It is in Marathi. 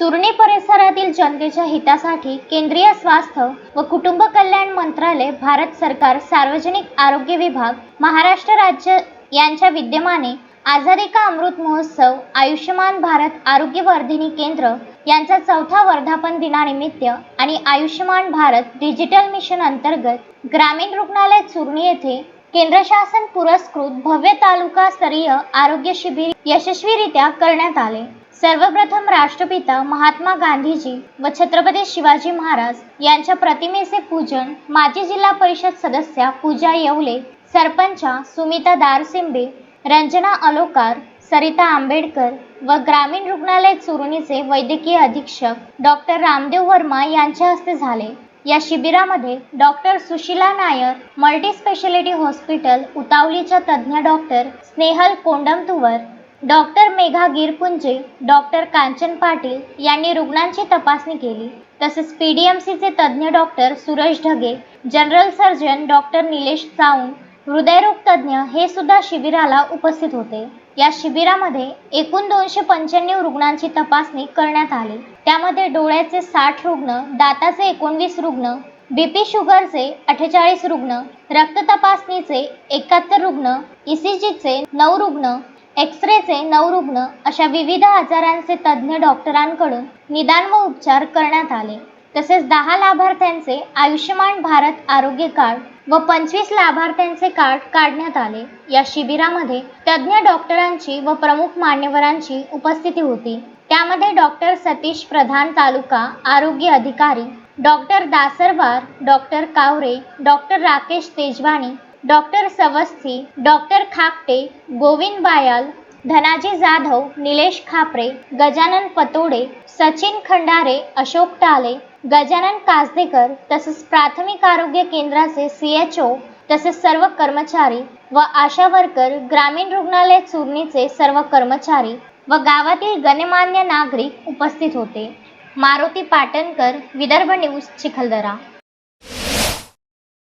चुरणी परिसरातील जनतेच्या हितासाठी केंद्रीय स्वास्थ्य व कुटुंब कल्याण मंत्रालय भारत सरकार सार्वजनिक आरोग्य विभाग महाराष्ट्र राज्य यांच्या विद्यमाने आझादी का अमृत महोत्सव आयुष्यमान भारत आरोग्यवर्धिनी केंद्र यांचा चौथा वर्धापन दिनानिमित्त आणि आयुष्यमान भारत डिजिटल मिशन अंतर्गत ग्रामीण रुग्णालय चुरणी येथे केंद्र शासन पुरस्कृत भव्य तालुका स्तरीय आरोग्य शिबिर यशस्वीरित्या करण्यात आले. सर्वप्रथम राष्ट्रपिता महात्मा गांधीजी व छत्रपती शिवाजी महाराज यांच्या प्रतिमेचे पूजन माजी जिल्हा परिषद सदस्या पूजा येवले सरपंचा सुमिता दारसिंबे रंजना अलोकार सरिता आंबेडकर व ग्रामीण रुग्णालय चुरुणीचे वैद्यकीय अधीक्षक डॉक्टर रामदेव वर्मा यांच्या हस्ते झाले. या शिबिरामध्ये doctor Sushila Nayar multi specialty hospital उतावलीच्या तज्ज्ञ doctor Snehal Kondamatuwar doctor Megha Girpunje doctor Kanchan Patil यांनी रुग्णांची तपासणी केली. तसेच पी डी एम सीचे तज्ज्ञ doctor Suresh Dhage general surgeon doctor Nilesh Chaun हृदयरोग तज्ज्ञ हे सुद्धा शिबिराला उपस्थित होते. या शिबिरामध्ये एकूण दोनशे पंच्याण्णव रुग्णांची तपासणी करण्यात आली. त्यामध्ये डोळ्याचे साठ रुग्ण दाताचे एकोणवीस रुग्ण बीपी शुगरचे अठ्ठेचाळीस रुग्ण रक्त तपासणीचे एकाहत्तर रुग्ण ई सी जीचे नऊ रुग्ण एक्सरेचे नऊ रुग्ण अशा विविध आजारांचे तज्ज्ञ डॉक्टरांकडून निदान व उपचार करण्यात आले. तसेच दहा लाभार्थ्यांचे आयुष्यमान भारत आरोग्य कार्ड व पंचवीस लाभार्थ्यांचे कार्ड काढण्यात आले. या शिबिरामध्ये तज्ज्ञ डॉक्टरांची व प्रमुख मान्यवरांची उपस्थिती होती. त्यामध्ये डॉक्टर सतीश प्रधान तालुका आरोग्य अधिकारी doctor Dasarwar doctor Kaware doctor Rakesh Tejwani doctor Savasthi doctor Khapte Govind Bayal Dhanaji Jadhav Nilesh Khapre Gajanan Patode Sachin Khandare Ashok Tale Gajanan Kajdekar तसेच प्राथमिक आरोग्य केंद्राचे सी एच ओ तसेच सर्व कर्मचारी व आशा वर्कर ग्रामीण रुग्णालय चुरणीचे सर्व कर्मचारी व गावातील गणमान्य नागरिक उपस्थित होते. मारुती पाटणकर विदर्भ न्यूज चिखलदरा.